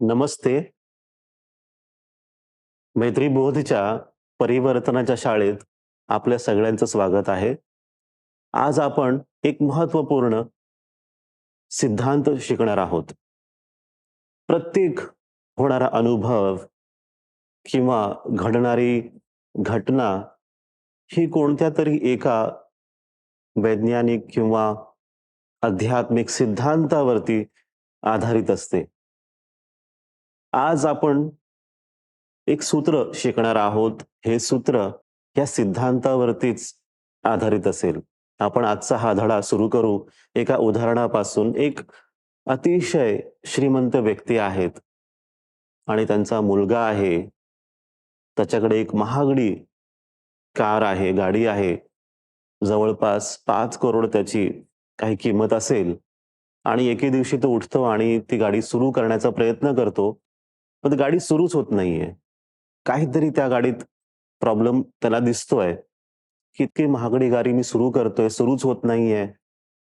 नमस्ते. मैत्री बोधच्या परिवर्तनाच्या शाळेत आपल्या सगळ्यांचं स्वागत आहे. आज आपण एक महत्त्वपूर्ण सिद्धांत शिकणार आहोत. प्रत्येक होणारा अनुभव किंवा घडणारी घटना ही कोणत्यातरी एका वैज्ञानिक किंवा आध्यात्मिक सिद्धांतावरती आधारित असते. आज आपण एक सूत्र शिकणार आहोत. हे सूत्र या सिद्धांतावरतीच आधारित असेल. आपण आजचा हा धडा सुरू करू एका उदाहरणापासून. एक अतिशय श्रीमंत व्यक्ती आहेत आणि त्यांचा मुलगा आहे. त्याच्याकडे एक महागडी कार आहे, गाडी आहे. जवळपास पाच करोड त्याची काही किंमत असेल आणि एके दिवशी तो उठतो आणि ती गाडी सुरू करण्याचा प्रयत्न करतो. पण गाडी सुरूच होत नाहीये. काहीतरी त्या गाडीत प्रॉब्लेम त्याला दिसतोय, की इतकी महागडी गाडी मी सुरू करतोय, सुरूच होत नाहीये.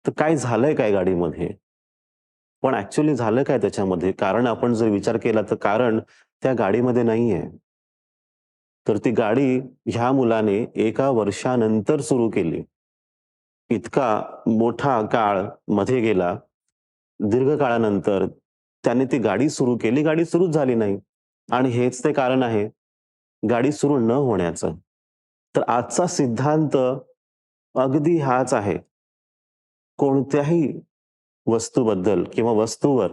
तर काय झालंय काय गाडीमध्ये? पण ऍक्च्युली झालं काय त्याच्यामध्ये? कारण आपण जर विचार केला तर कारण त्या गाडीमध्ये नाहीये. तर ती गाडी ह्या मुलाने एका वर्षानंतर सुरू केली. इतका मोठा काळमध्ये गेला. दीर्घ काळानंतर त्याने ती गाडी सुरू केली. गाडी सुरूच झाली नाही. आणि हेच ते कारण आहे गाडी सुरू न होण्याचं. तर आजचा सिद्धांत अगदी हाच आहे. कोणत्याही वस्तूबद्दल किंवा वस्तूवर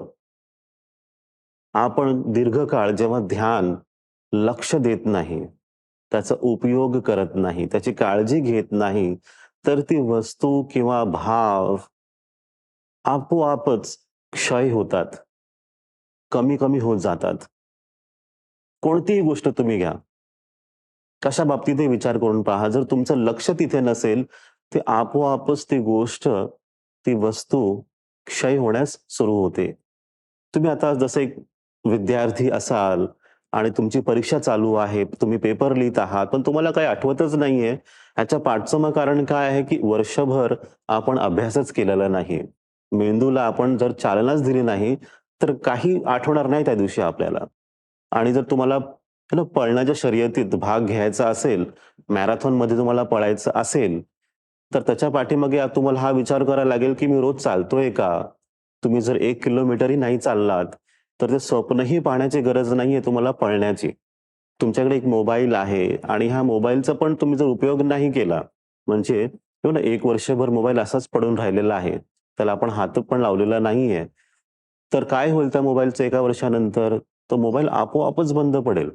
आपण दीर्घकाळ जेव्हा ध्यान, लक्ष देत नाही, त्याचा उपयोग करत नाही, त्याची काळजी घेत नाही, तर ती वस्तू किंवा भाव आपोआपच क्षय होतात. कमी-कमी होत जातात. कोणतीही गोष्ट तुम्ही घ्या. कशा बाबतीतही विचार करून पहा. जर तुमचं लक्ष तिथे नसेल, ते आपोआपच ती गोष्ट, ती वस्तू क्षय होण्यास सुरू होते. तुम्ही आता जसं एक विद्यार्थी असाल आणि तुमची परीक्षा चालू आहे. तुम्ही पेपर लिहित आहात, पण तुम्हाला काही आठवतच नाहीये. ह्याच्या पाठचं कारण काय आहे, की वर्षभर आपण अभ्यासच केलेला नाही. मेंदूला आपण जर चालनाच दिली नाही, तर काही आठवणार नाही त्या दिवशी आपल्याला. आणि जर तुम्हाला ना पळण्याच्या शर्यतीत भाग घ्यायचा असेल, मॅरेथॉनमध्ये तुम्हाला पळायचं असेल, तर त्याच्या पाठीमागे तुम्हाला हा विचार करायला लागेल, की मी रोज चालतोय का? तुम्ही जर एक किलोमीटरही नाही चाललात, तर ते स्वप्नही पाहण्याची गरज नाहीये तुम्हाला पळण्याची. तुमच्याकडे एक मोबाईल आहे आणि हा मोबाईलचा पण तुम्ही जर उपयोग नाही केला, म्हणजे हो एक ना 1 वर्षभर मोबाईल असाच पडून राहिलेला आहे. त्याला आपण हात पण लावलेला नाहीये. तर काय होईल त्या मोबाईलचं एका वर्षानंतर? तो मोबाईल आपोआपच बंद पडेल.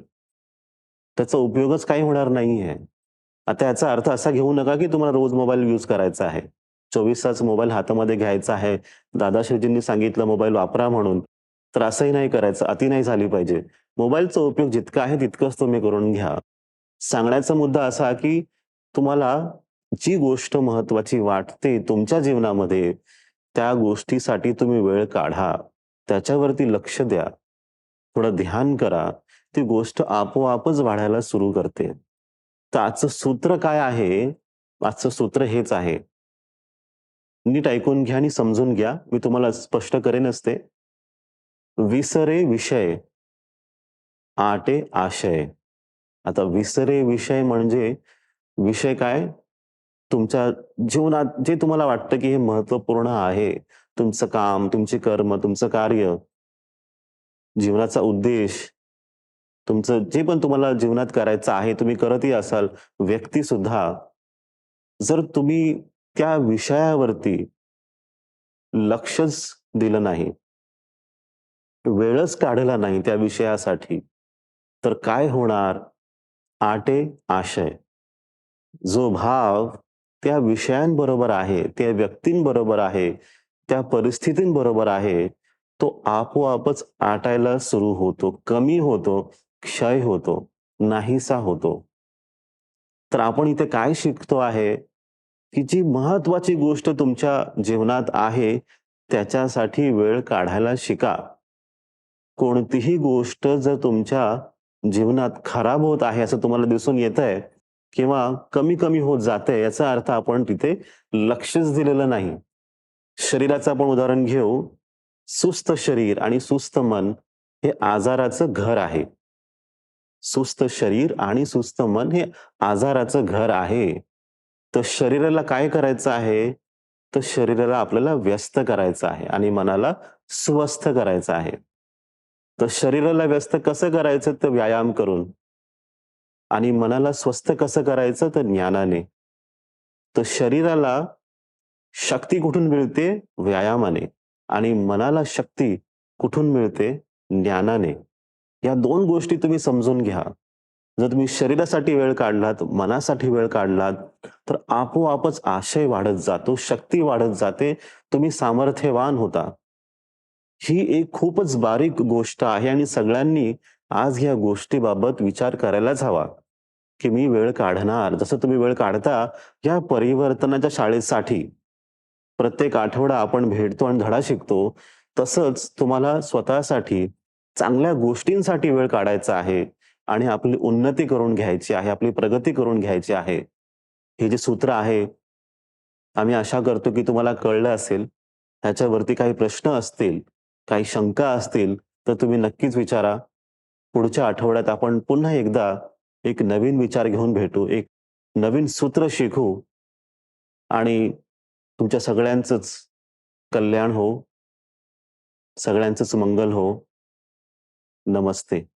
त्याचा उपयोगच काही होणार नाहीये. आता याचा अर्थ असा घेऊ नका, की तुम्हाला रोज मोबाईल यूज करायचा आहे. 24 तास मोबाईल हातामध्ये घ्यायचा आहे. दादाश्रीजींनी सांगितलं मोबाईल वापरा म्हणून. तर असंही नाही करायचं. अति नाही झाली पाहिजे. मोबाईलचा उपयोग जितका आहे तितकंच तुम्ही करून घ्या. सांगण्याचा मुद्दा असा, की तुम्हाला जी गोष्ट महत्वाची वाटते तुमच्या जीवनामध्ये, त्या गोष्टीसाठी तुम्ही वेळ काढा. त्याच्यावरती लक्ष द्या. थोडं ध्यान करा. ती गोष्ट आपोआपच वाढायला सुरू करते. तर आजचं सूत्र काय आहे? आजचं सूत्र हेच आहे. नीट ऐकून घ्या आणि समजून घ्या. मी तुम्हाला स्पष्ट करेन असते विसरे विषय, आटे आशय. आता विसरे विषय म्हणजे विषय काय? तुमच्या जीवनात जे तुम्हाला वाटतं, की हे महत्त्वपूर्ण आहे. तुमचं काम, तुमचे कर्म, तुमचं कार्य, जीवनाचा उद्देश, तुमचं जे पण तुम्हाला जीवनात करायचं आहे, तुम्ही करतही असाल. व्यक्ती सुद्धा जर तुम्ही त्या विषयावरती लक्षच दिलं नाही, वेळच काढला नाही त्या विषयासाठी, तर काय होणार? आटे आशय. जो भाव त्या विषयांबरोबर आहे, त्या व्यक्तींबरोबर आहे, त्या परिस्थितींबरोबर आहे, तो आपोआपच आटायला सुरू होतो, कमी होतो, क्षय होतो, नाहीसा होतो. तर आपण इथे काय शिकतो आहे, की जी महत्त्वाची गोष्ट तुमच्या जीवनात आहे, त्याच्यासाठी वेळ काढायला शिका. कोणतीही गोष्ट जर तुमच्या जीवनात खराब होत आहे, असं तुम्हाला दिसून येतंय किंवा कमी-कमी होत जाते याचा अर्थ आपण तिथे लक्षच दिलेलं नाही. शरीराचं आपण उदाहरण घेऊ. सुस्त शरीर आणि सुस्त मन हे आजाराचं घर आहे. सुस्त शरीर आणि सुस्त मन हे आजाराचं घर आहे. तर शरीराला काय करायचं आहे? तर शरीराला आपल्याला व्यस्त करायचं आहे आणि मनाला स्वस्थ करायचं आहे. तर शरीराला व्यस्त कसं करायचं? तर व्यायाम करून. आणि मनाला स्वस्थ कसं करायचं? तर ज्ञानाने. तर शरीराला शक्ती कुठून मिळते? व्यायामाने आणि मनाला शक्ती कुठून मिळते? ज्ञानाने. या दोन गोष्टी तुम्ही समजून घ्या. जर तुम्ही शरीरासाठी वेळ काढलात, मनासाठी वेळ काढलात, तर आपोआपच आशय वाढत जातो, शक्ती वाढत जाते, तुम्ही सामर्थ्यवान होता. ही एक खूपच बारीक गोष्ट आहे आणि सगळ्यांनी आज ह्या गोष्टीबाबत विचार करायलाच हवा, की मी वेळ काढणार. जसं तुम्ही वेळ काढता या परिवर्तनाच्या शाळेसाठी. प्रत्येक आठवडा आपण भेटतो आणि धडा शिकतो. तसंच तुम्हाला स्वतःसाठी चांगल्या गोष्टींसाठी वेळ काढायचा आहे आणि आपली उन्नती करून घ्यायची आहे, आपली प्रगती करून घ्यायची आहे. हे जे सूत्र आहे, आम्ही आशा करतो की तुम्हाला कळलं असेल. ह्याच्यावरती काही प्रश्न असतील, काही शंका असतील, तर तुम्ही नक्कीच विचारा. पुढच्या आठवड्यात आपण पुन्हा एकदा एक नवीन विचार घेऊन भेटू, एक नवीन सूत्र शिकू आणि तुमच्या सगळ्यांचंच कल्याण हो. सगळ्यांचंच मंगल हो. नमस्ते.